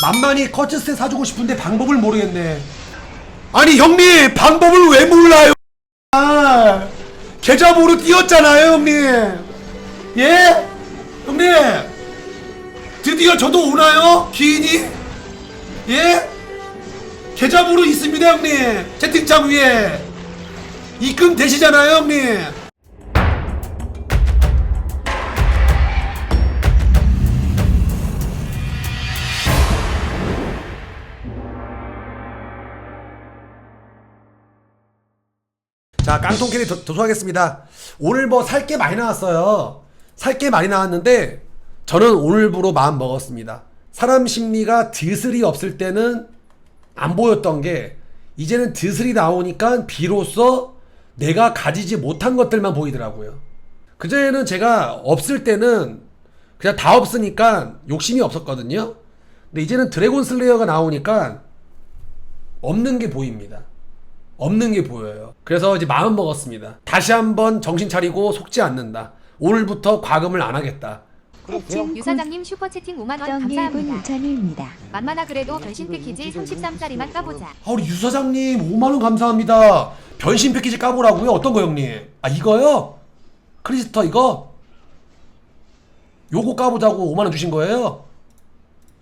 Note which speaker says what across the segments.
Speaker 1: 만만히 커츠스테 사주고 싶은데 방법을 모르겠네. 아니 형님 방법을 왜 몰라요? 아, 계좌번호 띄었잖아요 형님. 예? 형님 드디어 저도 오나요? 기인이? 예? 계좌번호 있습니다 형님. 채팅창 위에 입금 되시잖아요 형님. 자, 깡통 캐리 도- 도전하겠습니다. 오늘 뭐 살 게 많이 나왔어요. 살 게 많이 나왔는데 저는 오늘부로 마음 먹었습니다. 사람 심리가 드슬이 없을 때는 안 보였던 게 이제는 드슬이 나오니까 비로소 내가 가지지 못한 것들만 보이더라고요. 그전에는 제가 없을 때는 그냥 다 없으니까 욕심이 없었거든요. 근데 이제는 드래곤 슬레이어가 나오니까 없는 게 보입니다. 없는 게 보여요. 그래서 이제 마음 먹었습니다. 다시 한번 정신 차리고 속지 않는다. 오늘부터 과금을 안 하겠다.
Speaker 2: 유 사장님 슈퍼채팅 5만원
Speaker 3: 정일분
Speaker 2: 감사합니다.
Speaker 3: 전입니다.
Speaker 2: 만만하 그래도 변신 패키지 33짜리만 까보자.
Speaker 1: 아, 우리 유 사장님 5만 원 감사합니다. 변신 패키지 까보라고요? 어떤 거 형님? 아 이거요? 크리스터 이거? 요거 까보자고 5만 원 주신 거예요?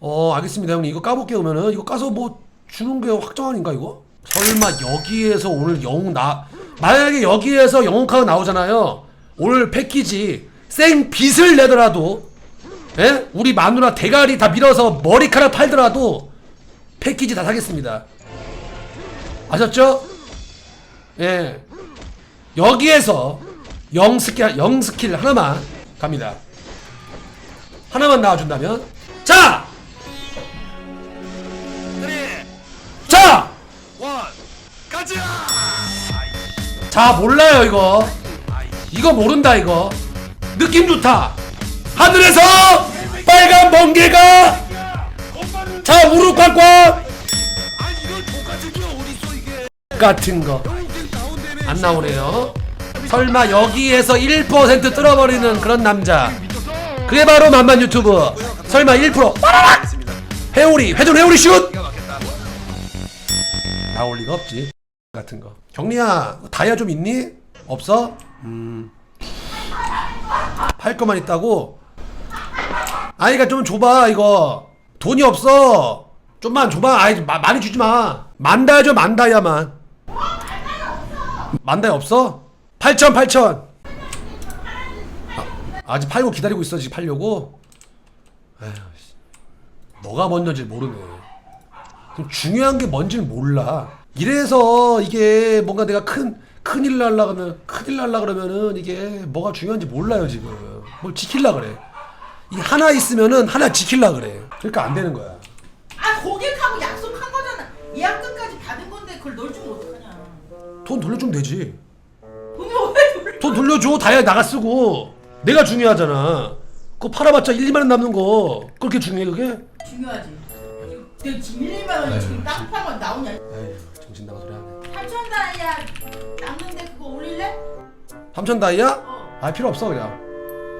Speaker 1: 어 알겠습니다 형님 이거 까볼게요 그러면은 이거 까서 뭐 주는 게 확정 아닌가 이거? 설마 여기에서 오늘 영웅 나 만약에 여기에서 영웅 카드 나오잖아요 오늘 패키지 생 빚을 내더라도 예? 우리 마누라 대가리 다 밀어서 머리카락 팔더라도 패키지 다 사겠습니다 아셨죠? 예. 여기에서 영 스킬 영 스킬 하나만 갑니다. 하나만 나와준다면 자, 자,
Speaker 4: 자
Speaker 1: 몰라요 이거. 이거 모른다 이거. 느낌 좋다. 하늘에서 빨간 번개가 자
Speaker 4: 어딨어 이게
Speaker 1: 같은 거. 안 나오네요. 설마 여기에서 1% 뚫어버리는 그런 남자. 그게 바로 만만 유튜브. 설마 1% 빠라락! 회오리 회전 회오리 슛. 나올 리가 없지. 같은 거. 경리야 다이아 좀 있니? 없어? 음. 팔 거만 있다고? 아이가 좀 줘봐 이거. 돈이 없어. 좀만 줘봐. 아이 마, 많이 주지 마. 만다야 줘 만다야만. 만 다이 없어? 8천 8천 아, 직 팔고 기다리고 있어 지금 팔려고? 에휴 씨. 뭐가 먼저인지 모르네 좀 중요한 게 뭔지를 몰라 이래서 이게 뭔가 내가 큰 큰일 날라 그러면 큰일 날라 그러면은 이게 뭐가 중요한지 몰라요 지금 뭘 지킬라 그래 이 하나 있으면은 하나 지킬라 그래 그러니까 안 되는 거야
Speaker 5: 아 고객하고 약속한 거잖아. 예약금까지 받은 건데 그걸 널 주면 어떡하냐.
Speaker 1: 돈 돌려주면 되지
Speaker 5: 돈이 왜 돌려?
Speaker 1: 돈 돌려줘 다이아 나가 쓰고 내가 중요하잖아 그거 팔아봤자 1, 2만 원 남는 거 그렇게 중요해 그게?
Speaker 5: 중요하지. 내가 지금 1, 2만 원이 지금 땅 파면 나오냐.
Speaker 1: 에이 정신 나간 소리 하네
Speaker 5: 8천 다이아 남는데 그거 올릴래?
Speaker 1: 삼천 다이아?
Speaker 5: 어.
Speaker 1: 아 필요 없어 그냥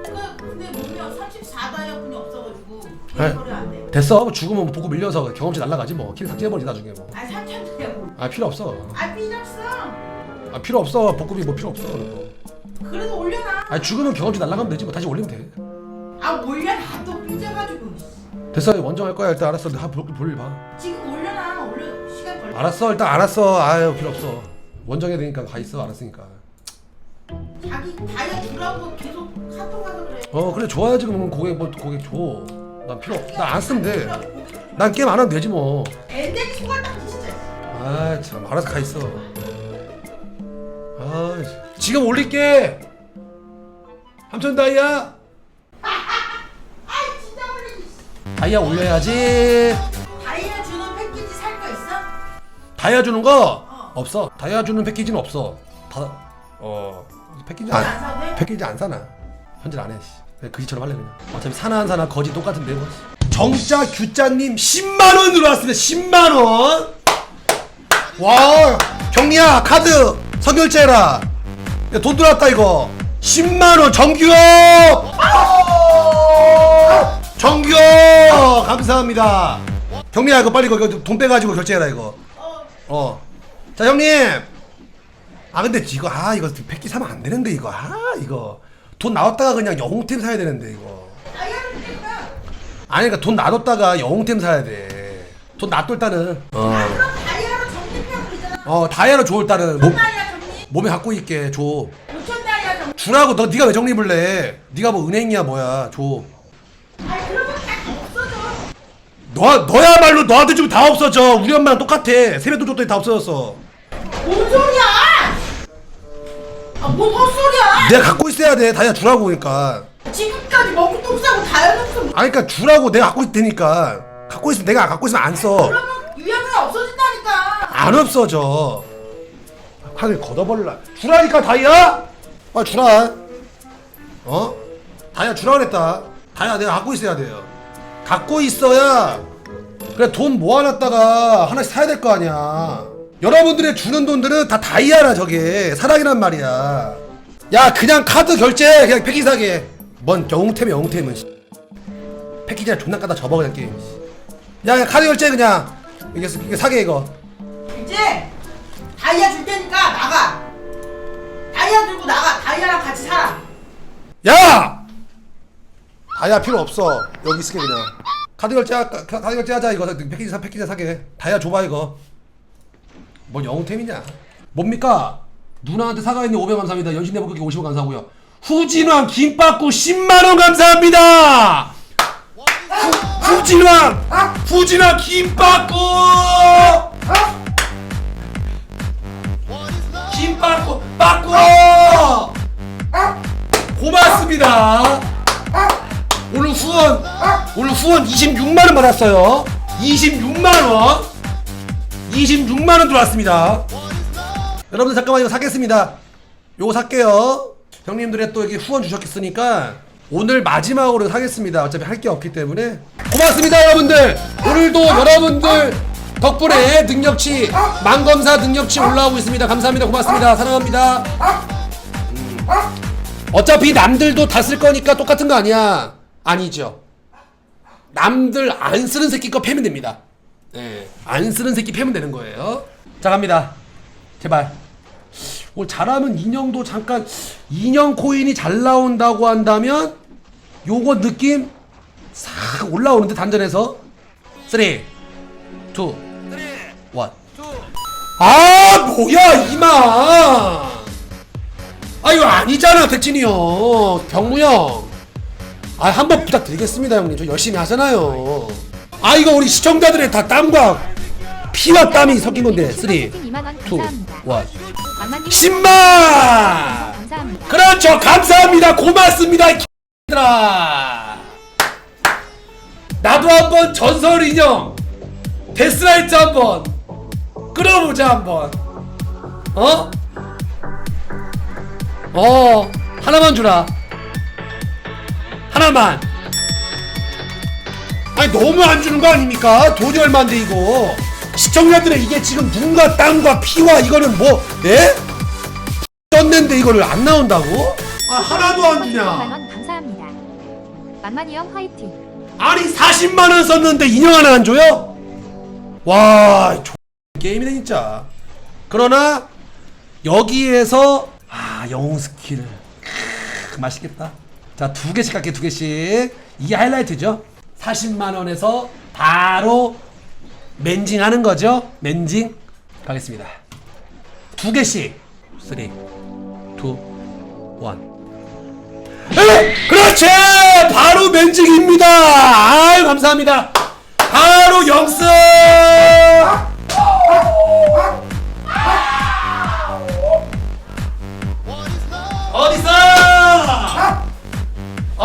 Speaker 5: 그 근데 보면 34 다이아분이 없어가지고
Speaker 1: 네.
Speaker 5: 안 돼.
Speaker 1: 됐어 죽으면 보고 밀려서 경험치 날라가지 뭐 킬 삭제해버리지 나중에
Speaker 5: 아 3천 다이아 뭐.
Speaker 1: 필요 없어
Speaker 5: 아 삐졌어.
Speaker 1: 아 필요 없어 복급이 뭐 필요 없어 그런 거.
Speaker 5: 그래도 올려놔.
Speaker 1: 아 죽으면 경험치 날라가면 되지 뭐 다시 올리면 돼
Speaker 5: 아 올려놔 또 삐져가지고.
Speaker 1: 됐어 원정할 거야 일단 알았어 볼일 봐
Speaker 5: 지금
Speaker 1: 알았어 일단 알았어 아유 필요 없어 원정해야 되니까 가 있어 알았으니까
Speaker 5: 자기 다이아 주라고 계속 카톡 와서 그래.
Speaker 1: 어 그래 줘야지 그러면 고객 뭐 고객 줘난 필요 없 나안 쓰면 돼난 게임 안 하면 되지 뭐
Speaker 5: 엔데기 속았다 진짜.
Speaker 1: 아참 알아서 가 있어. 아 지금 올릴게. 삼천 다이아.
Speaker 5: 아 진짜 올리지.
Speaker 1: 다이아 올려야지.
Speaker 5: 다이아 주는 거 어.
Speaker 1: 없어. 다이아 주는 패키지는 없어. 다 어 패키지 안안
Speaker 5: 돼?
Speaker 1: 패키지 안 사나. 현질 안 해. 씨. 그냥 그지처럼 할래 그냥. 어차피 사나 안 사나 거지 똑같은데 뭐. 정자 규자님 10만 원 들어왔습니다. 10만 원. 와 경리야 카드 선결제라. 야, 돈 들어왔다 이거. 10만 원 정규업. 정규업 감사합니다. 경리야 이거 빨리 이거 돈 빼가지고 결제해라 이거
Speaker 5: 어.
Speaker 1: 어자 형님 아 근데 이거 아 이거 패키 사면 안 되는데 이거 아 이거 돈 나왔다가 그냥 영웅템 사야 되는데 이거.
Speaker 5: 아니
Speaker 1: 그러니까 돈 놔뒀다가 영웅템 사야 돼 돈 놔둬 일단은 어,
Speaker 5: 아 그럼 다이아로 되잖아.
Speaker 1: 어 다이아로 줘 일단은 몸,
Speaker 5: 다이아 정리.
Speaker 1: 몸에 갖고 있게 줘
Speaker 5: 5천 다이아 정리.
Speaker 1: 주라고 너 네가 왜 정립을 내 네가 뭐 은행이야 뭐야 줘
Speaker 5: 아니 그러면 다 없어져.
Speaker 1: 너, 너야말로 너한테 주면 다 없어져. 우리 엄마랑 똑같아. 세뱃돈 줬더니 다 없어졌어.
Speaker 5: 뭔 소리야? 아 뭔 헛소리야?
Speaker 1: 내가 갖고 있어야 돼. 다이아 주라고 그러니까.
Speaker 5: 지금까지 먹고 똥 싸고 다이아는
Speaker 1: 아니 그러니까 주라고. 내가 갖고 있을 테니까. 갖고 있으면 내가 갖고 있으면 안 써. 안
Speaker 5: 그러면 유형이 없어진다니까.
Speaker 1: 없어져. 하길 걷어버릴라. 주라니까 다이아? 빨리 주라. 어? 다이아 주라 그랬다. 다이아 내가 갖고 있어야 돼요 갖고 있어야 그래 돈 모아놨다가 하나씩 사야 될 거 아니야 여러분들의 주는 돈들은 다 다이아라 저게 사랑이란 말이야 야 그냥 카드 결제 그냥 패키지 사게 뭔 영웅템이 영웅템은 씨. 패키지나 존나 까다 접어 그냥 게임 씨. 야, 야 카드 결제 그냥 이게, 이게 사게 이거
Speaker 5: 이제 다이아 줄 테니까 나가. 다이아 들고 나가. 다이아랑 같이 살아.
Speaker 1: 야! 다이아 필요 없어. 여기 있을게 그냥. 카드 결제 카드 결제 하자 이거. 패키지 사 패키지 사게. 다이아 줘봐 이거. 뭔 영웅템이냐? 뭡니까? 누나한테 사과 있는 500 감사합니다. 연신 내복 그게 50원 감사하고요. 후진왕 김밥구 10만 원 감사합니다. 후, 후진왕 후진왕 김밥구 김밥구 빠꾸 고맙습니다. 후원 오늘 후원 26만 원 받았어요. 26만 원. 26만 원 들어왔습니다. 여러분들 잠깐만 이거 사겠습니다. 요거 살게요. 형님들의 또 여기 후원 주셨겠으니까 오늘 마지막으로 사겠습니다. 어차피 할 게 없기 때문에 고맙습니다, 여러분들. 오늘도 여러분들 덕분에 능력치 만검사 능력치 올라오고 있습니다. 감사합니다. 고맙습니다. 사랑합니다. 어차피 남들도 다 쓸 거니까 똑같은 거 아니야. 아니죠. 남들 안 쓰는 새끼 거 패면 됩니다. 예. 안 쓰는 새끼 패면 되는 거예요. 자, 갑니다. 제발. 오늘 잘하면 인형도 잠깐 인형 코인이 잘 나온다고 한다면 요거 느낌 싹 올라오는데 단전에서 3 2 1 아, 뭐야, 이마! 아 이거 아니잖아 백진이 형 경무 형 아 한 번 부탁드리겠습니다 형님. 저 열심히 하잖아요. 아 이거 우리 시청자들의 다 땀과 피와 땀이 섞인 건데 3 2 1
Speaker 2: 채팅 2만 원 감사합니다. 만만님
Speaker 1: 10만!
Speaker 2: 감사합니다.
Speaker 1: 그렇죠. 감사합니다. 고맙습니다 이 X들아. 나도 한번 전설 인형 데스라이트 한번 끌어보자 한번. 어? 어 하나만 주라 하나만 아니 너무 안 주는 거 아닙니까 돈이 얼마인데 이거 시청자들의 이게 지금 눈과 땀과 피와 이거는 뭐 예? 떴는데 이거를 안 나온다고? 아 하나도 안
Speaker 2: 5만
Speaker 1: 주냐
Speaker 2: 원 감사합니다. 만만이 형 화이팅.
Speaker 1: 아니 40만 원 썼는데 인형 하나 안 줘요? 와 조... 게임이네 진짜 그러나 여기에서 아 영웅 스킬 크, 맛있겠다 자 두 개씩 갈게 두 개씩 이게 하이라이트죠 40만 원에서 바로 맨징 하는 거죠 맨징 가겠습니다 두 개씩 3 2 1 에! 그렇지! 바로 맨직입니다! 아유, 감사합니다! 바로 영승!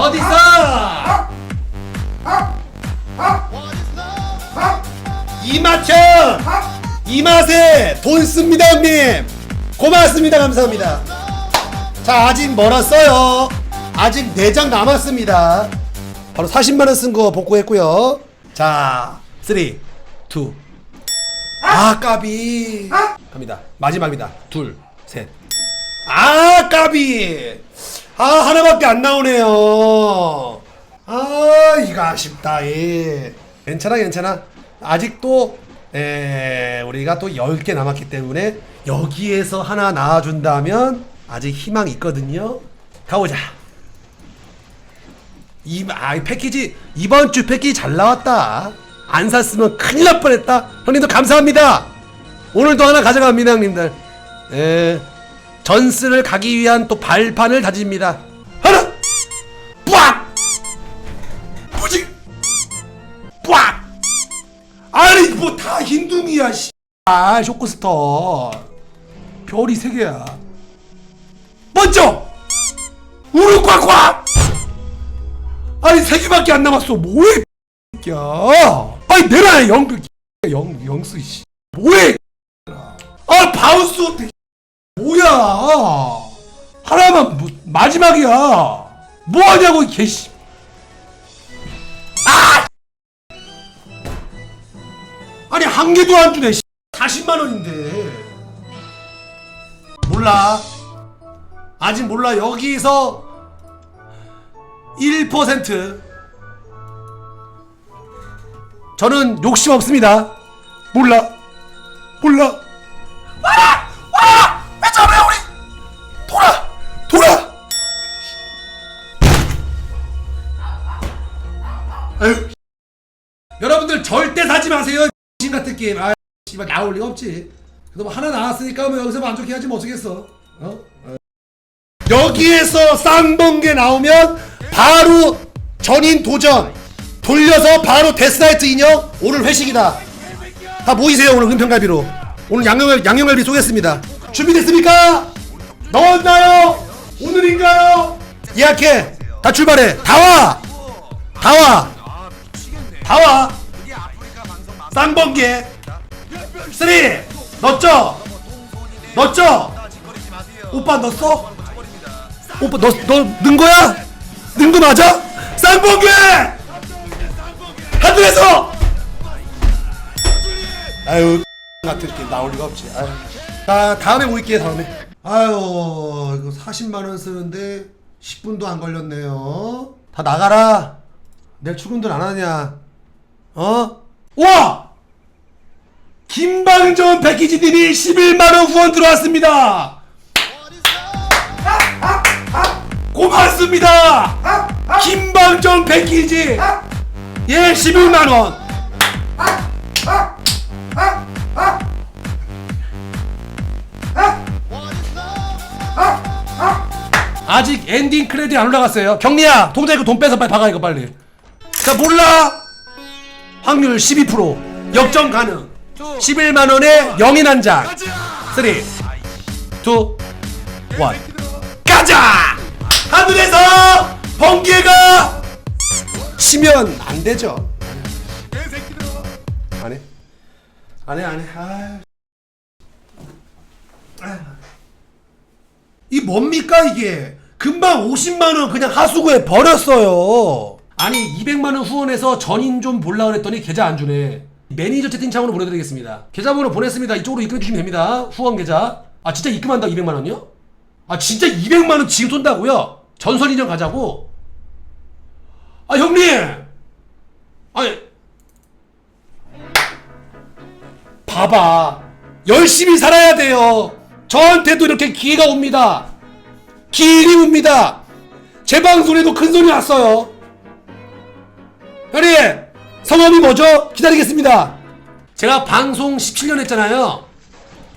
Speaker 1: 어디서? 이마천! 이맛에 돈 씁니다, 형님! 고맙습니다, 감사합니다. 자 아직 멀었어요 아직 4장 남았습니다 바로 40만원 쓴 거 복구했고요 자3 2아 까비 갑니다 마지막입니다 둘셋 아 까비 아 하나밖에 안 나오네요 아 이거 아쉽다 예 괜찮아 괜찮아 아직도 에, 우리가 또 10개 남았기 때문에 여기에서 하나 나와준다면 아직 희망이 있거든요. 가보자. 이, 아, 이 패키지 이번 주 패키지 잘 나왔다. 안 샀으면 큰일 날 뻔했다. 형님들 감사합니다. 오늘도 하나 가져갑니다, 형님들. 예. 전스를 가기 위한 또 발판을 다집니다. 하나, 빡, 무지, 빡. 아니 뭐 다 흰둥이야, 씨. 아, 쇼크스터. 별이 세 개야. 먼저 우르꽉꽉. 아니 세 개밖에 안 남았어. 뭐해? 야, 아니 내놔 영, 영, 영수 씨. 뭐해? 아 바운스 어때? 뭐야? 하나만 뭐, 마지막이야. 뭐 하냐고 이 개씨. 아! 아니 한 개도 안 주네. 씨. 40만 원인데. 몰라. 아직 몰라. 여기서 1% 저는 욕심 없습니다. 몰라. 몰라. 와 게임. 아, 씨발 나올 리가 없지. 그래도 뭐 하나 나왔으니까 뭐 여기서 만족해야지 뭐 어쩌겠어. 어? 어. 여기에서 쌍번개 나오면 바로 전인 도전 돌려서 바로 데스나이트 인형 오늘 회식이다 다 모이세요 오늘 은평갈비로 오늘 양념갈, 양념갈비 쏘겠습니다 준비됐습니까? 넣었나요? 오늘인가요? 예약해 다 출발해 다 와 다 와 다 와 쌍번개 쓰리 넣었죠? 넣었죠? 오빠 넣었어? 오빠 너너는 거야? 는거 맞아? 쌍봉개 하늘에서 아유 같은 게 나올 리가 없지. 아유. 자 다음에 모일게 다음에. 아유 이거 40만 원 쓰는데 10분도 안 걸렸네요. 다 나가라. 내일 출근들 안 하냐? 어? 와! 김방전 패키지님이 11만 원 후원 들어왔습니다. 고맙습니다. 김방정 패키지 예 11만 원. 아직 엔딩 크레딧 안 올라갔어요. 경리야, 동자 이거 돈 빼서 빨리 박아 이거 빨리. 자 몰라. 확률 12% 역전 가능. 11만 원에 영인 한 장. 3, 2, 1. 가자! 하늘에서 번개가 치면 안 되죠. 안 해. 안 해, 안 해. 아. 이 뭡니까 이게? 금방 50만 원 그냥 하수구에 버렸어요. 아니 200만 원 후원해서 전인 좀 볼라 그랬더니 계좌 안 주네. 매니저 채팅창으로 보내드리겠습니다. 계좌번호 보냈습니다. 이쪽으로 입금해 주시면 됩니다. 후원 계좌. 아 진짜 입금한다 200만 원이요? 아 진짜 200만 원 지금 쏜다고요? 전설 인형 가자고? 아 형님! 아니 봐봐 열심히 살아야 돼요 저한테도 이렇게 기회가 옵니다 기일이 옵니다 제 방송에도 큰 소리 났어요 형님 성함이 뭐죠? 기다리겠습니다 제가 방송 17년 했잖아요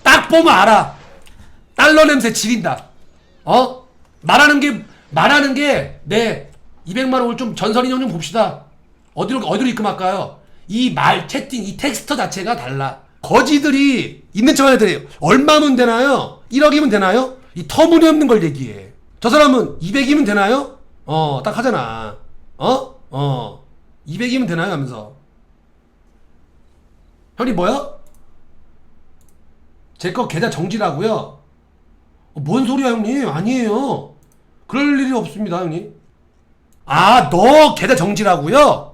Speaker 1: 딱 보면 알아 달러 냄새 지린다 어? 말하는 게 말하는 게 네 200만 원을 좀 전설 인 형 좀 봅시다. 어디로 어디로 입금할까요? 이 말 채팅 이 텍스터 자체가 달라. 거지들이 있는 척 하는 애들이 얼마면 되나요? 1억이면 되나요? 이 터무니없는 걸 얘기해. 저 사람은 200이면 되나요? 어, 딱 하잖아. 어? 어. 200이면 되나요? 하면서. 형님 뭐야? 제 거 계좌 정지라고요? 어, 뭔 소리야 형님? 아니에요. 그럴 일이 없습니다 형님. 아, 너 계좌 정지라고요?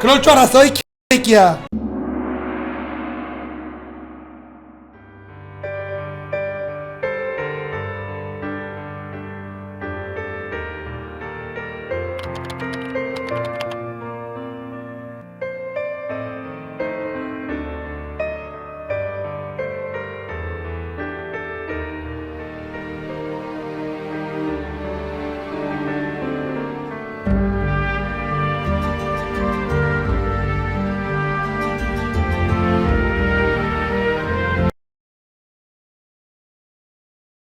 Speaker 1: 그럴 줄 알았어 이 새끼야.